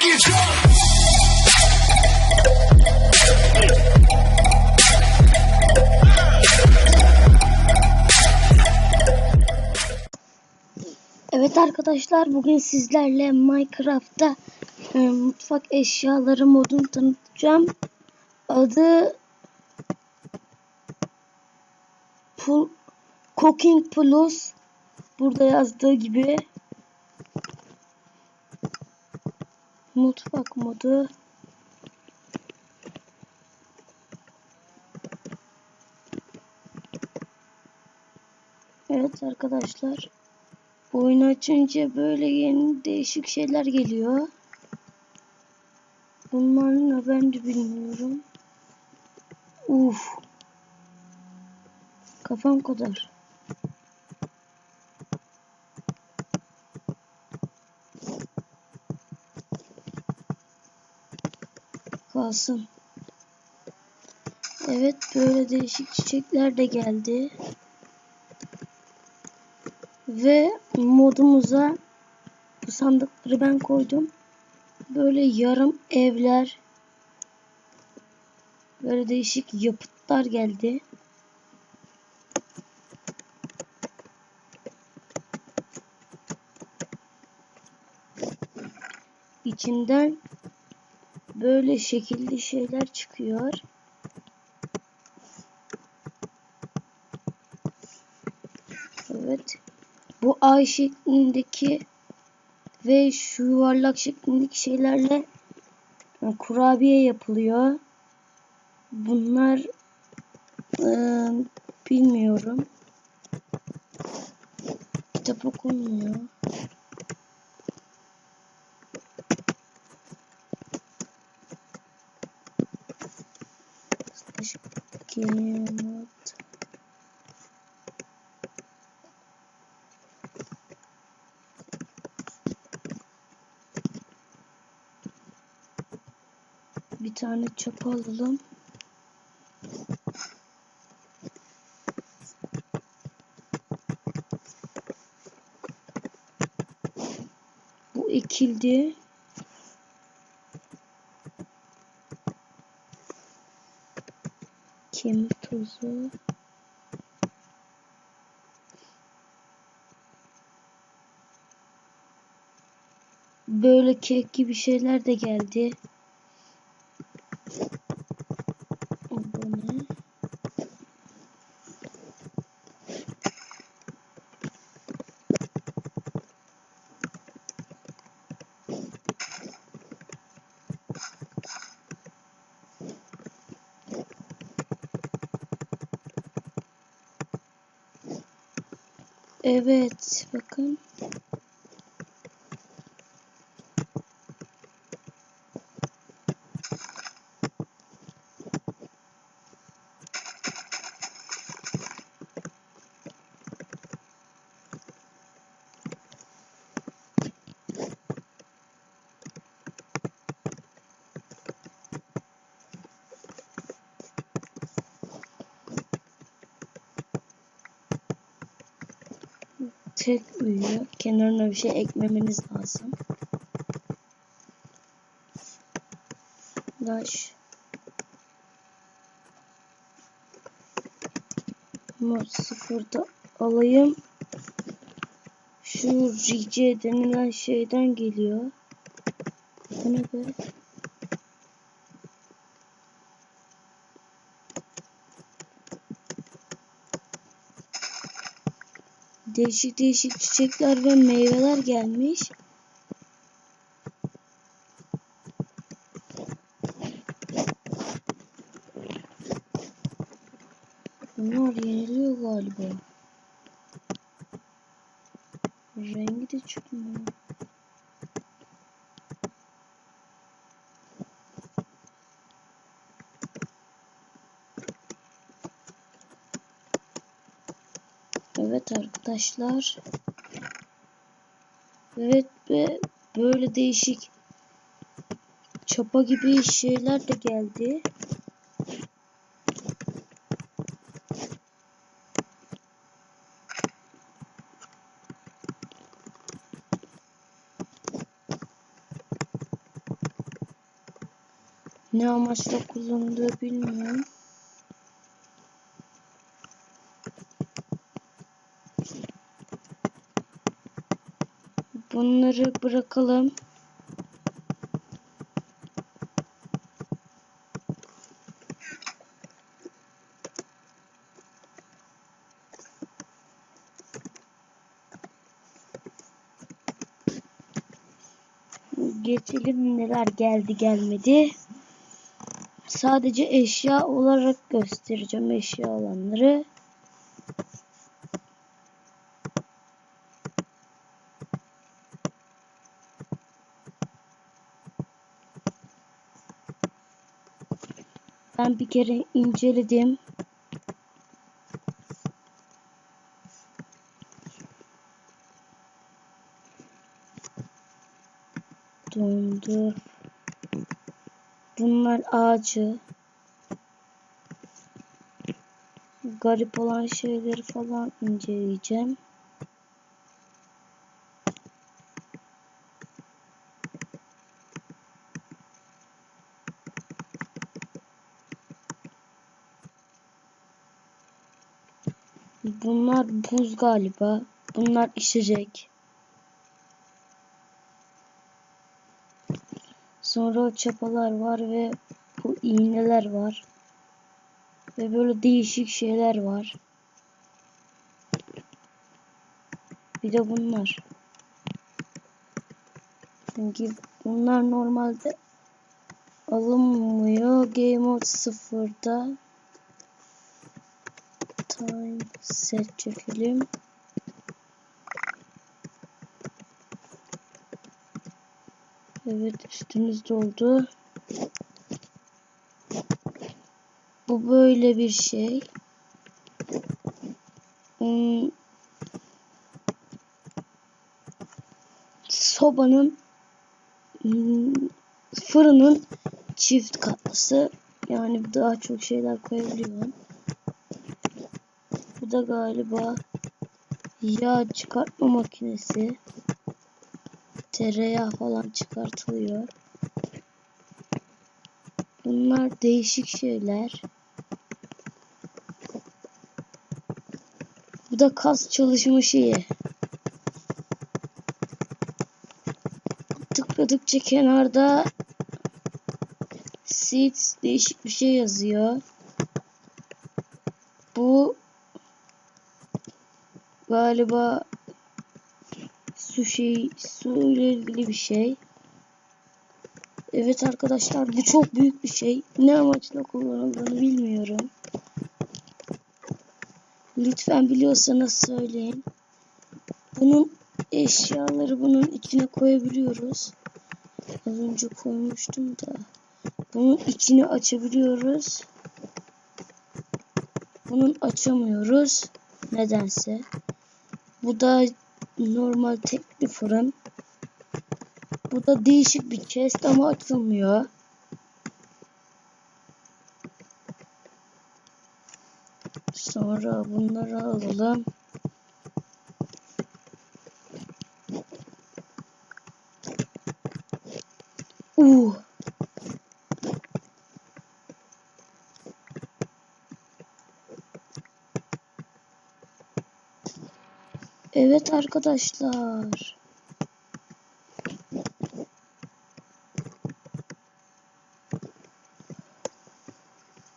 get drunk. Evet arkadaşlar bugün sizlerle Minecraft'ta e, mutfak eşyaları modunu tanıtacağım. Adı Pul Cooking Plus. Burada yazdığı gibi mutfak modu. Evet arkadaşlar. Oyunu açınca böyle yeni değişik şeyler geliyor. Bunların ne ben de bilmiyorum. Uf. Kafam kadar. Kalsın. Evet böyle değişik çiçekler de geldi. Ve modumuza bu sandıkları ben koydum. Böyle yarım evler. Böyle değişik yapıtlar geldi. İçinden böyle şekilli şeyler çıkıyor. Evet. Bu ay şeklindeki ve şu yuvarlak şeklindeki şeylerle e, kurabiye yapılıyor. Bunlar e, bilmiyorum. Kitap okunmuyor. Game Bir tane çapa alalım. Bu ekildi. Kemik tozu. Böyle kek gibi şeyler de geldi. Bu ne? Evet, bakın. Tek uyuyor. Kenarına bir şey eklemeniz lazım. Daş. Mod sıfırda alayım. Şu rice denilen şeyden geliyor. Bu ne be? Değişik değişik çiçekler ve meyveler gelmiş. Bunlar yeniliyor galiba. Rengi de çıkmıyor. Evet arkadaşlar. Evet ve böyle değişik çapa gibi şeyler de geldi. Ne amaçla kullanılıyor bilmiyorum. Bunları bırakalım. Geçelim neler geldi gelmedi. Sadece eşya olarak göstereceğim eşya alanları. Ben bir kere inceledim. Dondu. Bunlar ağacı. Garip olan şeyleri falan inceleyeceğim. Bunlar buz galiba. Bunlar içecek. Sonra çapalar var ve bu iğneler var. Ve böyle değişik şeyler var. Bir de bunlar. Çünkü bunlar normalde alınmıyor. Game Mode 0'da time set çekelim. Evet üstümüz doldu. Bu böyle bir şey. Hmm. Sobanın hmm, fırının çift katlısı. Yani daha çok şeyler koyabiliyorum. Da galiba yağ çıkartma makinesi. Tereyağı falan çıkartılıyor. Bunlar değişik şeyler. Bu da kas çalışma şeyi. Tıkladıkça kenarda seeds değişik bir şey yazıyor. Bu galiba su şey su ile ilgili bir şey. Evet arkadaşlar bu çok büyük bir şey. Ne amaçla kullanıldığını bilmiyorum. Lütfen biliyorsanız söyleyin. Bunun eşyaları bunun içine koyabiliyoruz. Az önce koymuştum da. Bunun içini açabiliyoruz. Bunun açamıyoruz. Nedense. Bu da normal tek bir fırın. Bu da değişik bir chest ama açılmıyor. Sonra bunları alalım. Uh. Evet arkadaşlar.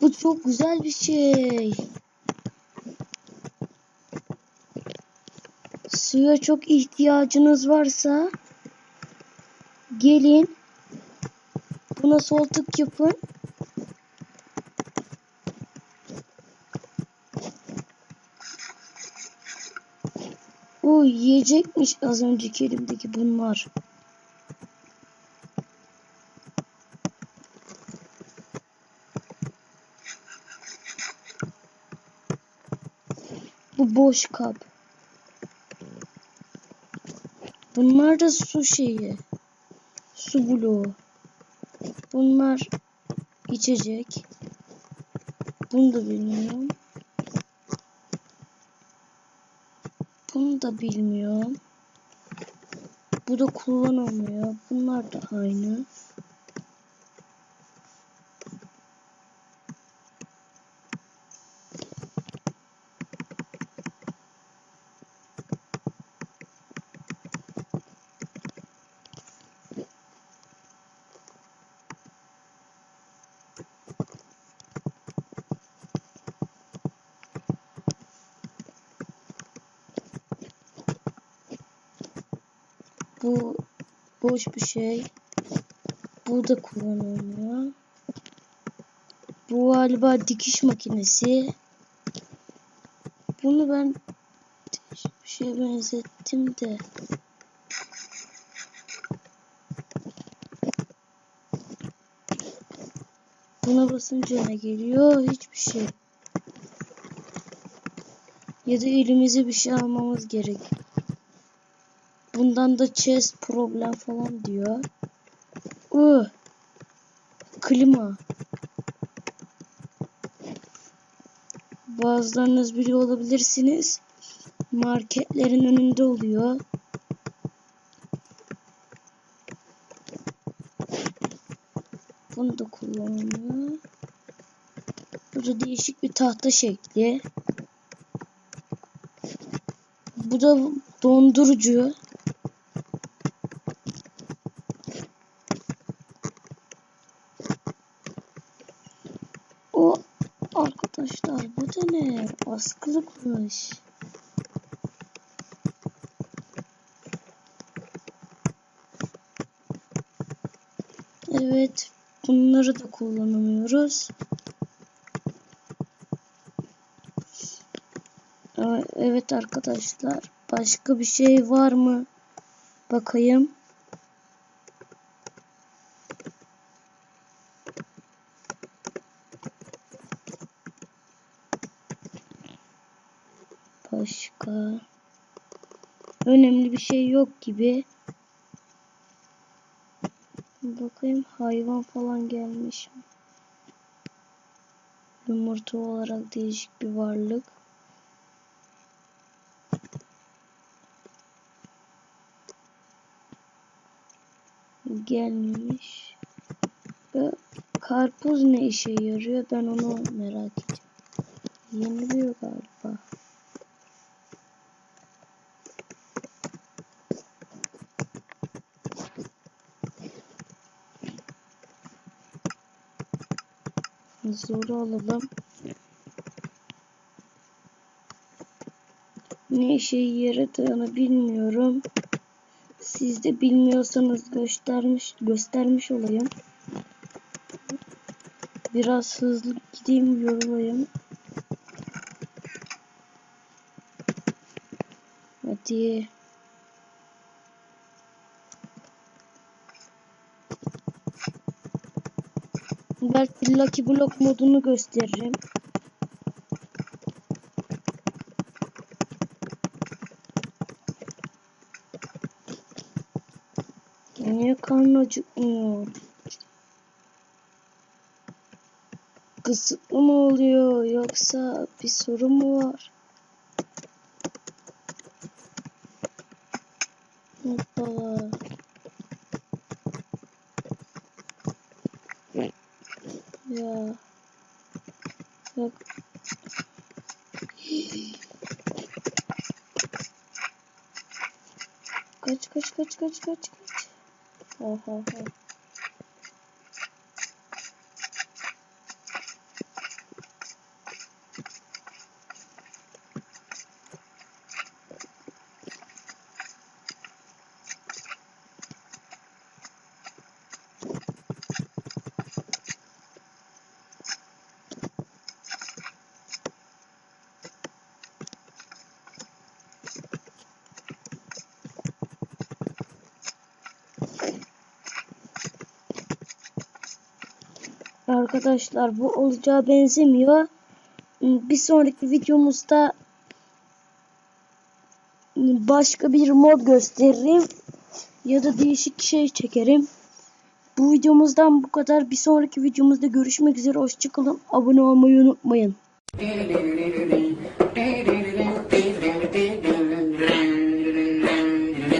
Bu çok güzel bir şey. Suya çok ihtiyacınız varsa gelin buna sol tık yapın. O yiyecekmiş az önceki elimdeki bunlar. Bu boş kap. Bunlar da su şeyi. Su bloğu. Bunlar içecek. Bunu da bilmiyorum. Bunu da bilmiyorum. Bu da kullanılmıyor. Bunlar da aynı. Bu boş bir şey. Bu da kullanılmıyor. Bu galiba dikiş makinesi. Bunu ben bir şeye benzettim de. Buna basınca ne geliyor? Hiçbir şey. Ya da elimize bir şey almamız gerek. Bundan da chest problem falan diyor. Uh. Klima. Bazılarınız biliyor olabilirsiniz. Marketlerin önünde oluyor. Bunu da kullanılıyor. Bu da değişik bir tahta şekli. Bu da dondurucu. O arkadaşlar bu da ne? Askılıkmış. Evet, bunları da kullanamıyoruz. Evet arkadaşlar, başka bir şey var mı? Bakayım. Başka önemli bir şey yok gibi. Bakayım hayvan falan gelmiş mi? Yumurta olarak değişik bir varlık. Gelmemiş. Ve karpuz ne işe yarıyor? Ben onu merak ediyorum. Yeniliyor galiba. Zoru alalım. Ne işe yaradığını bilmiyorum. Siz de bilmiyorsanız göstermiş göstermiş olayım. Biraz hızlı gideyim yorulayım. Hadi. Belki Lucky Block modunu gösteririm. Niye karnı acıkmıyor? Kısıtlı mı oluyor yoksa bir sorun mu var? Hoppala. Ya. Bak. Kaç kaç kaç kaç kaç Arkadaşlar bu olacağı benzemiyor. Bir sonraki videomuzda başka bir mod gösteririm. Ya da değişik şey çekerim. Bu videomuzdan bu kadar. Bir sonraki videomuzda görüşmek üzere. Hoşçakalın. Abone olmayı unutmayın.